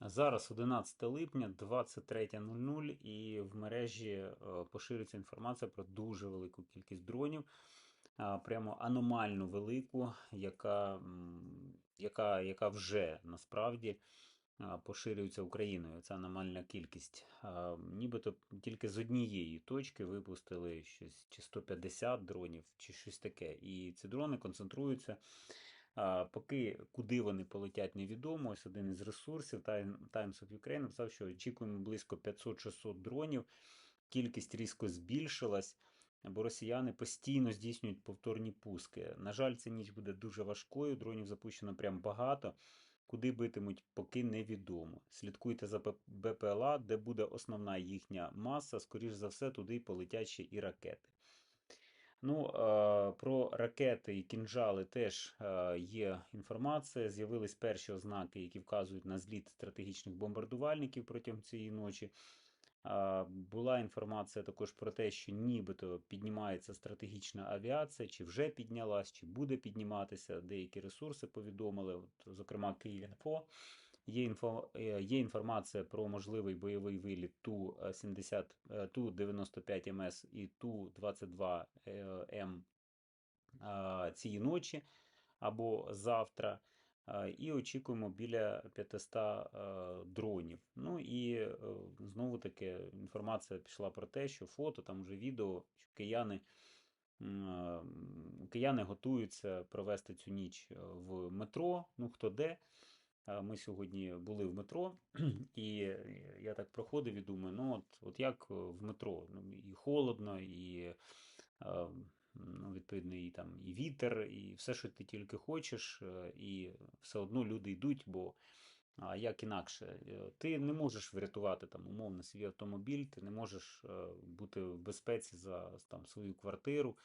Зараз 11 липня, 23.00, і в мережі е, поширюється інформація про дуже велику кількість дронів, прямо аномально велику, яка, яка, яка вже насправді поширюється Україною. Це аномальна кількість. Нібито тільки з однієї точки випустили щось чи 150 дронів, чи щось таке. І ці дрони концентруються. Поки куди вони полетять, невідомо. Ось один із ресурсів Times of Ukraine написав, що очікуємо близько 500-600 дронів. Кількість різко збільшилась, бо росіяни постійно здійснюють повторні пуски. На жаль, ця ніч буде дуже важкою. Дронів запущено прям багато. Куди битимуть, поки невідомо. Слідкуйте за БПЛА, де буде основна їхня маса. Скоріш за все, туди полетять ще і ракети. Ну, е, про ракети і кінжали теж е, є інформація. З'явились перші ознаки, які вказують на зліт стратегічних бомбардувальників протягом цієї ночі. Е, Була інформація також про те, що нібито піднімається стратегічна авіація, чи вже піднялась, чи буде підніматися. Деякі ресурси повідомили, от, зокрема Київінфо. Є, інфо, е, є інформація про можливий бойовий виліт Ту-70, е, Ту-95 МС і Ту-22 М а, цієї ночі або завтра. І очікуємо біля 500 дронів. Ну і е, знову таки інформація пішла про те, що фото, там вже відео, що кияни, кияни готуються провести цю ніч е, в метро. Ну хто де. А Ми сьогодні були в метро, і я так проходив і думаю, ну от, от як е, в метро? Ну, і холодно, і е, ну, відповідно, і там і вітер, і все, що ти тільки хочеш, е, і все одно люди йдуть, бо а як інакше? Е, Ти не можеш врятувати там умовно свій автомобіль, ти не можеш е, бути в безпеці за там, свою квартиру.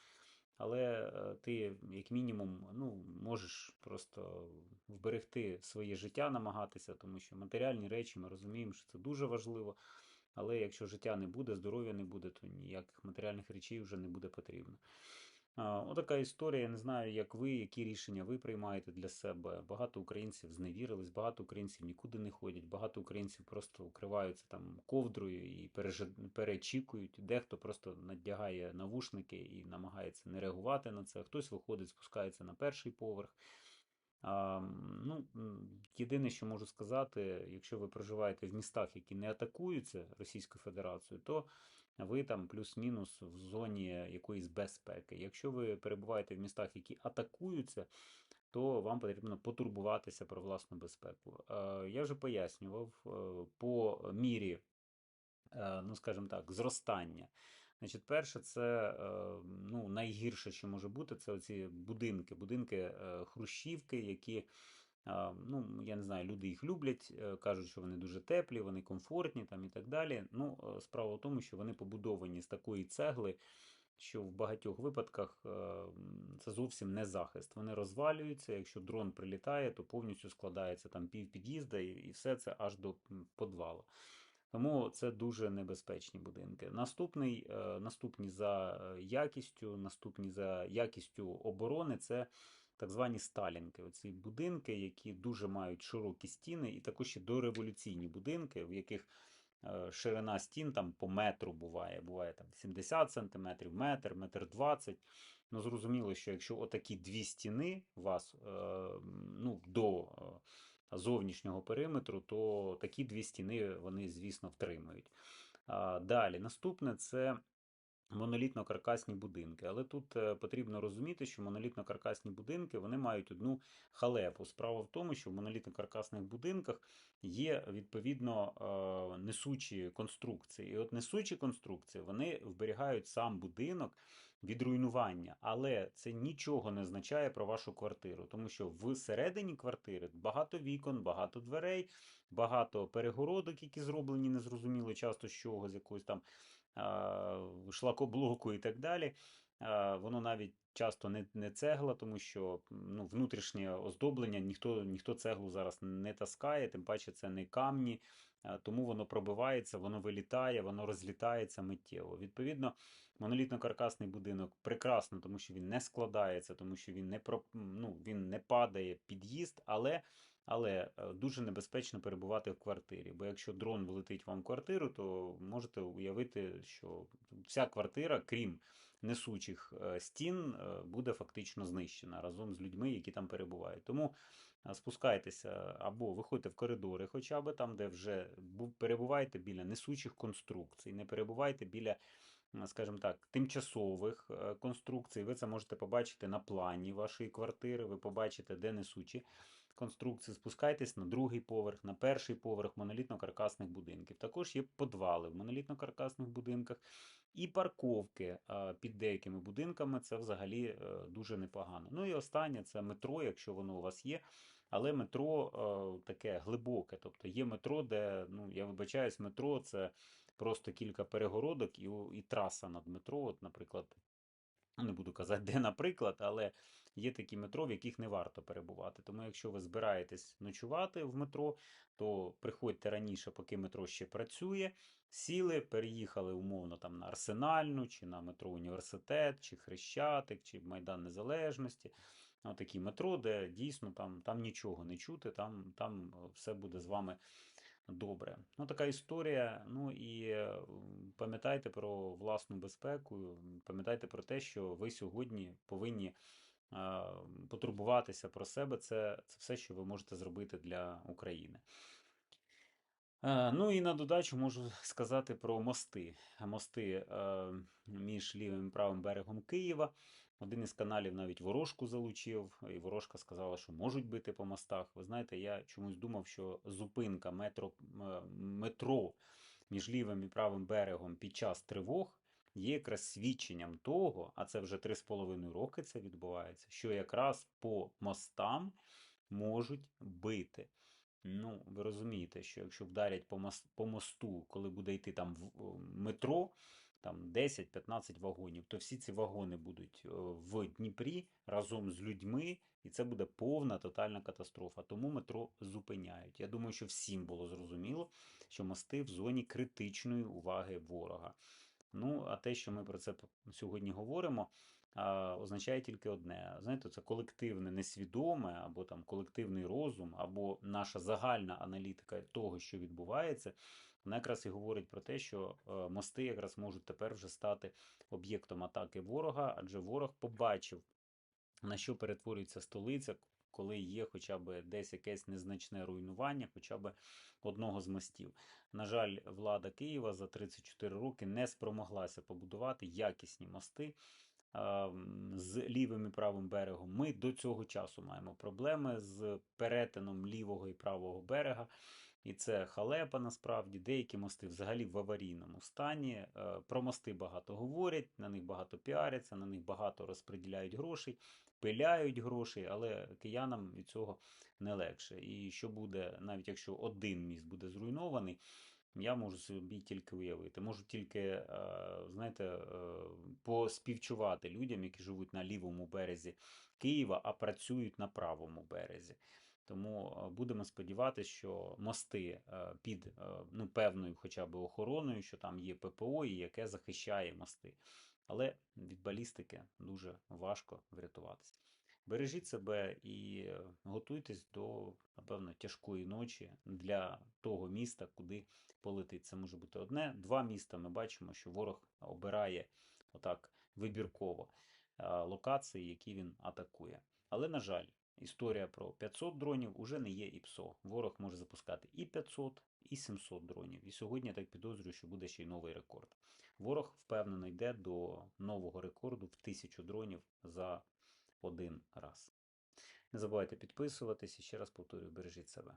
Але е, ти, як мінімум, ну, можеш просто вберегти своє життя, намагатися, тому що матеріальні речі ми розуміємо, що це дуже важливо. Але якщо життя не буде, здоров'я не буде, то ніяких матеріальних речей вже не буде потрібно. Отака історія. Я не знаю, як ви, які рішення ви приймаєте для себе. Багато українців зневірились, багато українців нікуди не ходять, багато українців просто укриваються там ковдрою і перечікують. Дехто просто надягає навушники і намагається не реагувати на це. Хтось виходить, спускається на перший поверх. А, ну, єдине, що можу сказати, якщо ви проживаєте в містах, які не атакуються Російською Федерацією, то ви там плюс-мінус в зоні якоїсь безпеки. Якщо ви перебуваєте в містах, які атакуються, то вам потрібно потурбуватися про власну безпеку. Е, Я вже пояснював е, по мірі, е, ну скажімо так, зростання. Значить, перше, це ну, найгірше, що може бути, це оці будинки, будинки хрущівки, які, ну, я не знаю, люди їх люблять, е, кажуть, що вони дуже теплі, вони комфортні там і так далі. Ну, е, справа в тому, що вони побудовані з такої цегли, що в багатьох випадках е, це зовсім не захист. Вони розвалюються. Якщо дрон прилітає, то повністю складається там пів під'їзда, і, все це аж до подвала. Тому це дуже небезпечні будинки. Наступний, наступні за якістю, наступні за якістю оборони це так звані сталінки. Оці будинки, які дуже мають широкі стіни, і також ще дореволюційні будинки, в яких е, ширина стін там по метру буває. Буває там 70 сантиметрів, метр, метр 20. Ну, зрозуміло, що якщо отакі дві стіни у вас е, ну, до е, зовнішнього периметру, то такі дві стіни вони, звісно, втримують. Далі, наступне це монолітно-каркасні будинки. Але тут е, потрібно розуміти, що монолітно-каркасні будинки вони мають одну халепу. Справа в тому, що в монолітно-каркасних будинках є відповідно е, несучі конструкції. І от несучі конструкції вони вберігають сам будинок від руйнування, але це нічого не означає про вашу квартиру, тому що всередині квартири багато вікон, багато дверей, багато перегородок, які зроблені незрозуміло часто з чого, з якоїсь там шлакоблоку і так далі. Воно навіть часто не, цегла, тому що ну, внутрішнє оздоблення ніхто, ніхто цеглу зараз не таскає, тим паче це не камні, тому воно пробивається, воно вилітає, воно розлітається миттєво. Відповідно, монолітно-каркасний будинок прекрасно, тому що він не складається, тому що він не, про, ну, він не падає під'їзд, але Але е, дуже небезпечно перебувати в квартирі, бо якщо дрон влетить вам в квартиру, то можете уявити, що вся квартира, крім несучих е, стін, е, буде фактично знищена разом з людьми, які там перебувають. Тому спускайтеся або виходьте в коридори, хоча б там, де вже бу- перебуваєте біля несучих конструкцій, не перебувайте біля скажімо так, тимчасових е, конструкцій. Ви це можете побачити на плані вашої квартири, ви побачите, де несучі конструкції. Спускайтесь на другий поверх, на перший поверх монолітно-каркасних будинків. Також є подвали в монолітно-каркасних будинках і парковки е, під деякими будинками. Це взагалі е, дуже непогано. Ну і останнє це метро, якщо воно у вас є. Але метро таке глибоке. Тобто є метро, де, ну я вибачаюсь, метро це просто кілька перегородок і, і траса над метро. От, наприклад, ну, не буду казати, де, наприклад, але є такі метро, в яких не варто перебувати. Тому, якщо ви збираєтесь ночувати в метро, то приходьте раніше, поки метро ще працює. Сіли, переїхали умовно там на Арсенальну, чи на метро Університет, чи Хрещатик, чи Майдан Незалежності. Отакі метро, де дійсно там, там нічого не чути, там, там е, все буде з вами добре. Ну, така історія. Ну і е, пам'ятайте про власну безпеку, пам'ятайте про те, що ви сьогодні повинні е, потурбуватися про себе. Це, це все, що ви можете зробити для України. Е, Ну і на додачу можу сказати про мости. Мости між лівим і правим берегом Києва. Один із каналів навіть ворожку залучив, і ворожка сказала, що можуть бити по мостах. Ви знаєте, я чомусь думав, що зупинка метро, метро між лівим і правим берегом під час тривог є якраз свідченням того, а це вже 3,5 роки це відбувається, що якраз по мостам можуть бити. Ну, ви розумієте, що якщо вдарять по, мосту, коли буде йти там метро, там 10-15 вагонів, то всі ці вагони будуть е, в Дніпрі разом з людьми, і це буде повна тотальна катастрофа. Тому метро зупиняють. Я думаю, що всім було зрозуміло, що мости в зоні критичної уваги ворога. Ну, а те, що ми про це сьогодні говоримо, означає тільки одне. Знаєте, це колективне несвідоме, або там колективний розум, або наша загальна аналітика того, що відбувається, вона якраз і говорить про те, що е, мости якраз можуть тепер вже стати об'єктом атаки ворога, адже ворог побачив, на що перетворюється столиця, коли є хоча б десь якесь незначне руйнування, хоча б одного з мостів. На жаль, влада Києва за 34 роки не спромоглася побудувати якісні мости з лівим і правим берегом. Ми до цього часу маємо проблеми з перетином лівого і правого берега. І це халепа насправді. Деякі мости взагалі в аварійному стані. Е, Про мости багато говорять, на них багато піаряться, на них багато розподіляють грошей, пиляють грошей, але киянам від цього не легше. І що буде, навіть якщо один міст буде зруйнований, я можу собі тільки уявити. Можу тільки, е, знаєте, е, поспівчувати людям, які живуть на лівому березі Києва, а працюють на правому березі. Тому е, будемо сподіватися, що мости під ну, певною хоча б охороною, що там є ППО, і яке захищає мости. Але від балістики дуже важко врятуватися. Бережіть себе і е, готуйтесь до, напевно, тяжкої ночі для того міста, куди полетить. Це може бути одне, два міста. Ми бачимо, що ворог обирає отак вибірково е, локації, які він атакує. Але, на жаль, історія про 500 дронів уже не є ІПСО. Ворог може запускати і 500, і 700 дронів. І сьогодні я так підозрюю, що буде ще й новий рекорд. Ворог впевнено йде до нового рекорду в 1000 дронів за один раз. Не забувайте підписуватись і ще раз повторюю, бережіть себе.